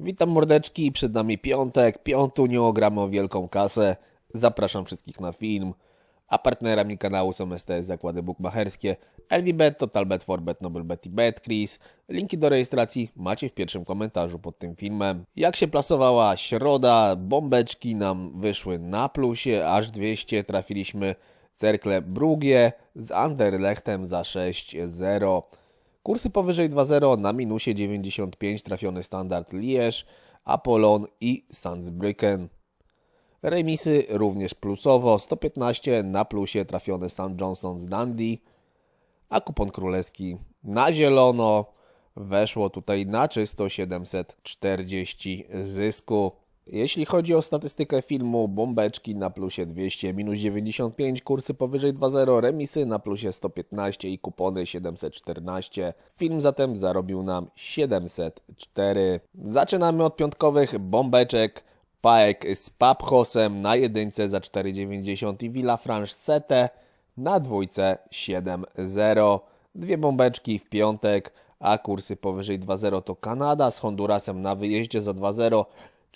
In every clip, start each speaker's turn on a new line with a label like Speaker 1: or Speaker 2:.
Speaker 1: Witam mordeczki, przed nami piątek, piątunio, gramy o wielką kasę. Zapraszam wszystkich na film. A partnerami kanału są STS Zakłady Bukmacherskie, LVBet, TotalBet, Forbet, NobleBet i BetCris. Linki do rejestracji macie w pierwszym komentarzu pod tym filmem. Jak się plasowała środa, bombeczki nam wyszły na plusie, aż 200 trafiliśmy Cerkle Brugie z Anderlechtem za 6-0. Kursy powyżej 2.0 na minusie 95 trafiony standard Liège, Apollon i Sandsbrücken. Remisy również plusowo 115 na plusie trafiony Sam Johnson z Dundee, a kupon królewski na zielono weszło tutaj na czysto 740 zysku. Jeśli chodzi o statystykę filmu, bombeczki na plusie 200, minus 95, kursy powyżej 2.0, remisy na plusie 115 i kupony 714. Film zatem zarobił nam 704. Zaczynamy od piątkowych bombeczek. Paek z Paphosem na jedynce za 4,90 i Villafranche Sete na dwójce 7,0. Dwie bombeczki w piątek, a kursy powyżej 2,0 to Kanada z Hondurasem na wyjeździe za 2,0.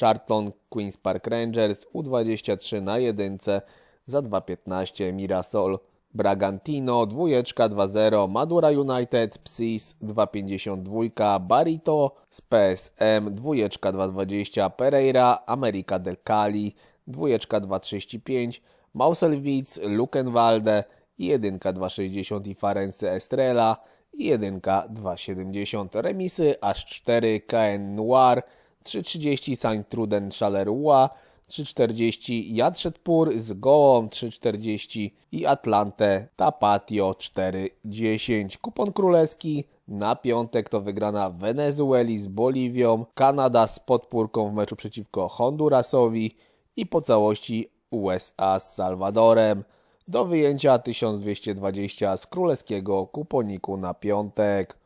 Speaker 1: Charlton Queen's Park Rangers U23 na jedynce za 2,15 Mirasol. Bragantino dwójeczka 2-0 Madura United Psis 2,52 Barito z PSM dwójeczka 2,20 Pereira America del Cali dwójeczka 2,35 Mauselwitz Luckenwalde i jedynka 2,60 i Farense Estrela i jedynka 2,70 remisy aż 4 KN Noir 3,30 Saint Truden Charleroi 3,40 Jadrzedpur z Gołą 3,40 i Atlante Tapatio 4,10. Kupon królewski na piątek to wygrana Wenezueli z Boliwią, Kanada z podpórką w meczu przeciwko Hondurasowi i po całości USA z Salwadorem. Do wyjęcia 1220 z królewskiego kuponiku na piątek.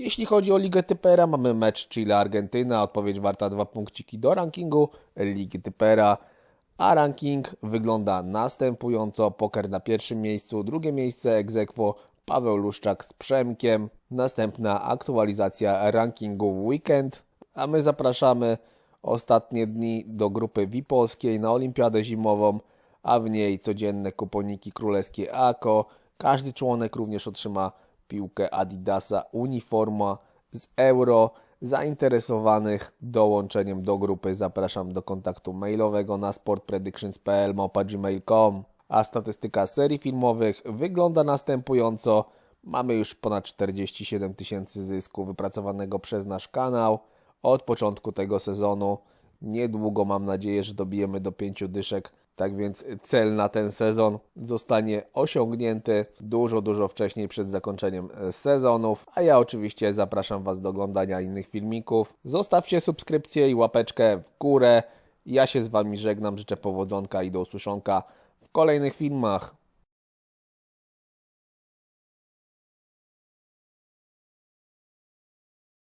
Speaker 1: Jeśli chodzi o Ligę Typera, mamy mecz Chile-Argentyna, odpowiedź warta dwa punkciki do rankingu Ligi Typera, a ranking wygląda następująco. Poker na pierwszym miejscu, drugie miejsce Egzekwo, Paweł Luszczak z Przemkiem, następna aktualizacja rankingu w weekend, a my zapraszamy ostatnie dni do grupy VIP-owskiej na Olimpiadę Zimową, a w niej codzienne kuponiki królewskie AKO. Każdy członek również otrzyma piłkę Adidasa Uniforma z Euro. Zainteresowanych dołączeniem do grupy zapraszam do kontaktu mailowego na sportpredictions.pl gmail.com A statystyka serii filmowych wygląda następująco. Mamy już ponad 47 tysięcy zysku wypracowanego przez nasz kanał od początku tego sezonu. Niedługo mam nadzieję, że dobijemy do 5 dyszek. Tak więc cel na ten sezon zostanie osiągnięty dużo, dużo wcześniej przed zakończeniem sezonów. A ja oczywiście zapraszam Was do oglądania innych filmików. Zostawcie subskrypcję i łapeczkę w górę. Ja się z Wami żegnam, życzę powodzonka i do usłyszonka w kolejnych filmach.